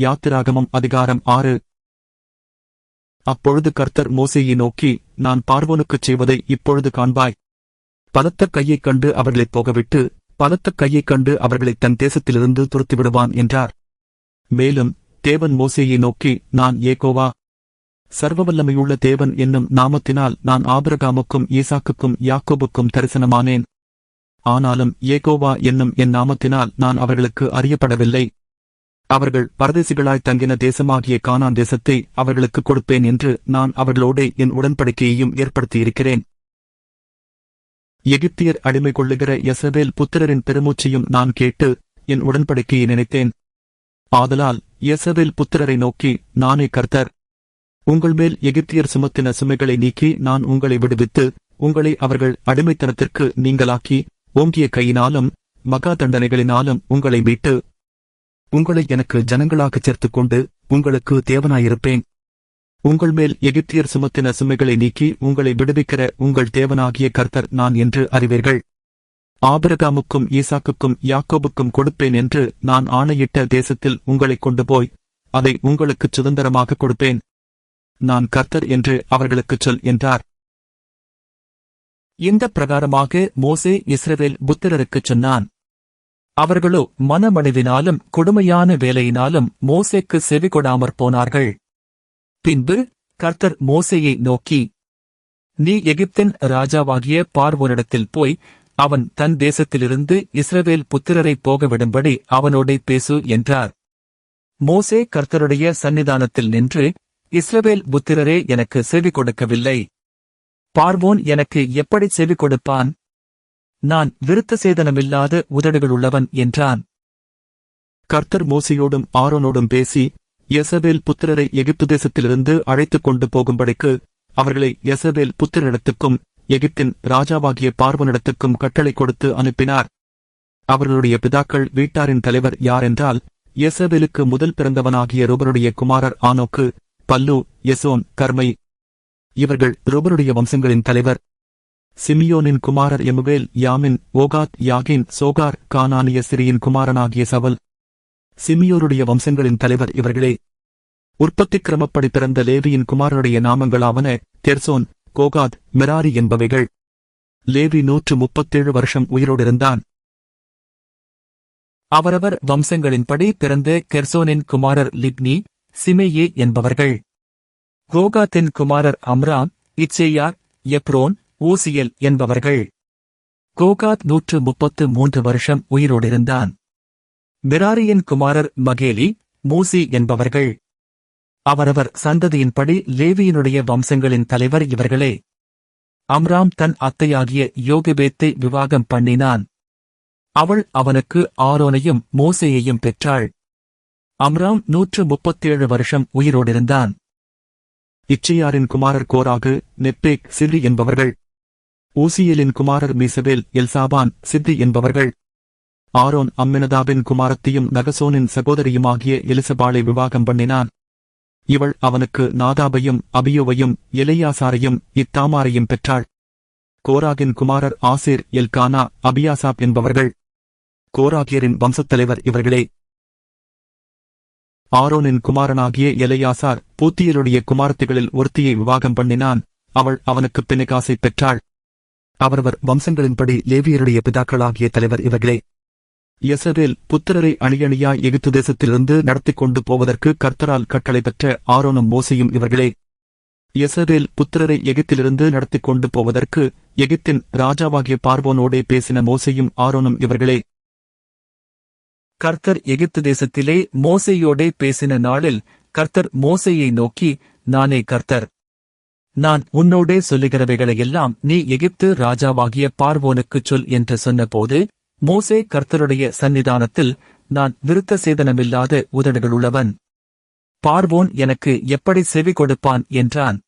யாத்திராகமம் அதிகாரம் ஆறு. அப்பொழுது கர்த்தர் மோசையை நோக்கி நான் பார்வோனுக்குச் செய்வதை இப்பொழுது காண்பாய். பலத்த கையைக் கண்டு அவர்களைப் போகவிட்டு பலத்த கையைக் கண்டு அவர்களைத் தன் தேசத்திலிருந்து துரத்திவிடுவான் என்றார். மேலும் தேவன் மோசையை நோக்கி நான் ஏகோவா. சர்வவல்லமையுள்ள தேவன் என்னும் நாமத்தினால் நான் ஆபிரகாமுக்கும் ஈசாக்குக்கும் யாக்கோபுக்கும் தரிசனமானேன். ஆனாலும் ஏகோவா என்னும் என் நாமத்தினால் நான் அவர்களுக்கு அறியப்படவில்லை. அவர்கள் பரதேசிகளாய் தங்கின தேசமாகிய கானான் தேசத்தை அவர்களுக்கு கொடுப்பேன் என்று நான் அவர்களோடே என் உடன்படிக்கையையும் ஏற்படுத்தியிருக்கிறேன். எகிப்தியர் அடிமை கொள்ளுகிற யசபேல் புத்திரரின் பெருமூச்சையும் நான் கேட்டு என் உடன்படிக்கையை நினைத்தேன். ஆதலால் யசபேல் புத்திரரை நோக்கி நானே கர்த்தர். உங்கள் மேல் எகிப்தியர் சுமத்தின சுமைகளை நீக்கி நான் உங்களை விடுவித்து உங்களை அவர்கள் அடிமைத்தனத்திற்கு நீங்களாக்கி ஓங்கிய கையினாலும் மகா தண்டனைகளினாலும் உங்களை மீட்டு உங்களை எனக்கு ஜனங்களாகச் சேர்த்துக் கொண்டு உங்களுக்கு தேவனாயிருப்பேன். உங்கள் மேல் எகிப்தியர் சுமத்தின சுமைகளை நீக்கி உங்களை விடுவிக்கிற உங்கள் தேவனாகிய கர்த்தர் நான் என்று அறிவீர்கள். ஆபிரகாமுக்கும் ஈசாக்குக்கும் யாக்கோபுக்கும் கொடுப்பேன் என்று நான் ஆணையிட்ட தேசத்தில் உங்களைக் கொண்டு போய் அதை உங்களுக்குச் சுதந்திரமாக கொடுப்பேன். நான் கர்த்தர் என்று அவர்களுக்குச் சொல் என்றார். இந்த பிரகாரமாக மோசே இஸ்ரவேல் புத்திரருக்குச் சொன்னான். அவர்களோ மனமடைவினாலும் கொடுமையான வேலையினாலும் மோசேக்கு செவி கொடாமற் போனார்கள். பின்பு கர்த்தர் மோசையை நோக்கி நீ எகிப்தின் ராஜாவாகிய பார்வோனிடத்தில் போய் அவன் தன் தேசத்திலிருந்து இஸ்ரவேல் புத்திரரை போகவிடும்படி அவனோடே பேசு என்றார். மோசே கர்த்தருடைய சந்நிதானத்தில் நின்று இஸ்ரவேல் புத்திரரே எனக்கு செவி கொடுக்கவில்லை. பார்வோன் எனக்கு எப்படி செவி கொடுப்பான்? நான் விருத்த சேதனமில்லாத உதடுகளுள்ளவன் என்றான். கர்த்தர் மோசியோடும் ஆரோனோடும் பேசி யசபேல் புத்திரரை எகிப்து தேசத்திலிருந்து அழைத்துக் கொண்டு போகும்படிக்கு அவர்களை யசபேல் புத்திரனிடத்துக்கும் எகிப்தின் ராஜாவாகிய பார்வனிடத்துக்கும் கட்டளை கொடுத்து அனுப்பினார். அவர்களுடைய பிதாக்கள் வீட்டாரின் தலைவர் யாரென்றால் யசபேலுக்கு முதல் பிறந்தவனாகிய ருபருடைய குமாரர் ஆனோக்கு பல்லு எசோன் கர்மை. இவர்கள் ருபருடைய வம்சங்களின் தலைவர் சிமியோனின் குமாரர் எமுவேல் யாமின் ஓகாத் யாகின் சோகார் கானானிய சிறியின் குமாரனாகிய சவல். சிமியோருடைய வம்சங்களின் தலைவர் இவர்களே. உற்பத்தி கிரமப்படி பிறந்த லேவியின் குமாரருடைய நாமங்களாவன தெர்சோன் கோகாத் மிராரி என்பவைகள். லேவி நூற்று முப்பத்தேழு வருஷம் உயிரோடிருந்தான். அவரவர் வம்சங்களின்படி பிறந்த கெர்சோனின் குமாரர் லிப்னி சிமேயே என்பவர்கள். கோகாத்தின் குமாரர் அம்ராம் இச்சேயார் எப்ரோன் ஊசியல் என்பவர்கள். கோகாத் நூற்று முப்பத்து மூன்று வருஷம் உயிரோடிருந்தான். மிராரியின் குமாரர் மகேலி மூசி என்பவர்கள். அவரவர் சந்ததியின்படி லேவியினுடைய வம்சங்களின் தலைவர் இவர்களே. அம்ராம் தன் அத்தையாகிய யோகிபேத்தை விவாகம் பண்ணினான். அவள் அவனுக்கு ஆரோனையும் மோசேயையும் பெற்றாள். அம்ராம் நூற்று முப்பத்தேழு வருஷம் உயிரோடிருந்தான். இச்சையாரின் குமாரர் கோராகு நெப்பேக் சிறி என்பவர்கள். ஊசியலின் குமாரர் மீசபேல் எல்சாபான் சித்தி என்பவர்கள். ஆரோன் அம்மினதாபின் குமாரத்தையும் நகசோனின் சகோதரியுமாகிய எலிசபாளை விவாகம் பண்ணினான். இவள் அவனுக்கு நாதாபையும் அபியோவையும் எலையாசாரையும் இத்தாமாரையும் பெற்றாள். கோராகின் குமாரர் ஆசிர் எல்கானா அபியாசாப் என்பவர்கள். கோராகியரின் வம்சத்தலைவர் இவர்களே. ஆரோனின் குமாரனாகிய எலையாசார் பூத்தியருடைய குமாரத்திகளில் ஒருத்தியை விவாகம் பண்ணினான். அவள் அவனுக்கு பிணைகாசை பெற்றாள். அவரவர் வம்சங்களின்படி லேவியருடைய பிதாக்களாகிய தலைவர் இவர்களே. எசரேல் புத்திரரை அணியணியாய் எகிப்து தேசத்திலிருந்து நடத்திக் கொண்டு போவதற்கு கர்த்தரால் கட்டளை பெற்ற ஆரோனும் மோசையும் இவர்களே. எசரேல் புத்திரரை எகிப்திலிருந்து நடத்திக் கொண்டு போவதற்கு எகிப்தின் ராஜாவாகிய பார்வோனோடே பேசின மோசையும் ஆரோனும் இவர்களே. கர்த்தர் எகிப்து தேசத்திலே மோசையோடே பேசின நாளில் கர்த்தர் மோசையை நோக்கி நானே கர்த்தர். நான் உன்னோடே சொல்லுகிறவைகளையெல்லாம் நீ எகிப்து ராஜாவாகிய பார்வோனுக்குச் சொல் என்று சொன்னபோது மோசே கர்த்தருடைய சந்நிதானத்தில் நான் விருத்த சேதனமில்லாத உதடுகளுள்ளவன். பார்வோன் எனக்கு எப்படி செவி கொடுப்பான் என்றான்.